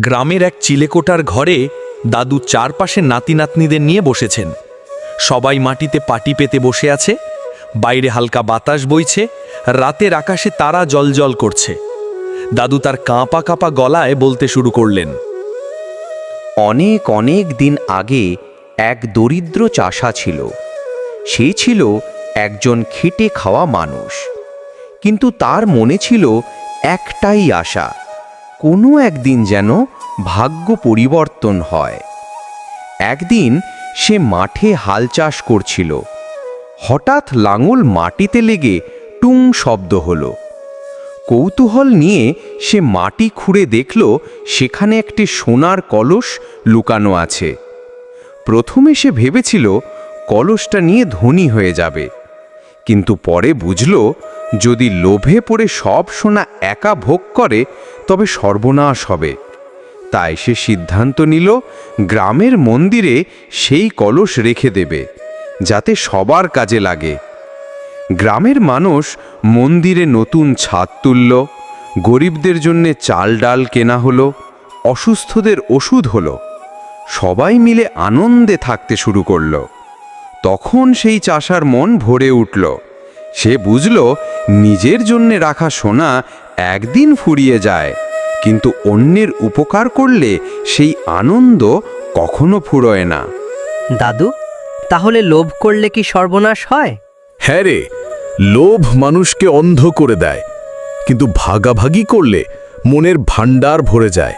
গ্রামের এক চিলেকোটার ঘরে দাদু চারপাশে নাতি নাতনিদের নিয়ে বসেছেন। সবাই মাটিতে পাটি পেতে বসে আছে, বাইরে হালকা বাতাস বইছে, রাতের আকাশে তারা জলজল করছে। দাদু তার কাঁপা কাঁপা গলায় বলতে শুরু করলেন, অনেক অনেক দিন আগে এক দরিদ্র চাষা ছিল। সে ছিল একজন খেটে খাওয়া মানুষ। কিন্তু তার মনে ছিল একটাই আশা কোনো একদিন যেন ভাগ্য পরিবর্তন হয়। একদিন সে মাঠে হাল চাষ করছিল। হঠাৎ লাঙল মাটিতে লেগে টুং শব্দ হলো। কৌতূহল নিয়ে সে মাটি খুঁড়ে দেখল, সেখানে একটি সোনার কলস লুকানো আছে। প্রথমে সে ভেবেছিল, কলসটা নিয়ে ধনী হয়ে যাবে। কিন্তু পরে বুঝল, যদি লোভে পড়ে সব সোনা একা ভোগ করে, তবে সর্বনাশ হবে। তাই সে সিদ্ধান্ত নিল, গ্রামের মন্দিরে সেই কলস রেখে দেবে, যাতে সবার কাজে লাগে। গ্রামের মানুষ মন্দিরে নতুন ছাদ তুলল, গরিবদের জন্যে চাল ডাল কেনা হলো, অসুস্থদের ওষুধ হলো। সবাই মিলে আনন্দে থাকতে শুরু করল। তখন সেই চাষার মন ভরে উঠল। সে বুঝল নিজের জন্যে রাখা সোনা একদিন ফুরিয়ে যায় কিন্তু অন্যের উপকার করলে সেই আনন্দ কখনো ফুরোয় না। দাদু তাহলে লোভ করলে কি সর্বনাশ হয়? হ্যাঁ রে লোভ মানুষকে অন্ধ করে দেয় কিন্তু ভাগাভাগি করলে মনের ভাণ্ডার ভরে যায়।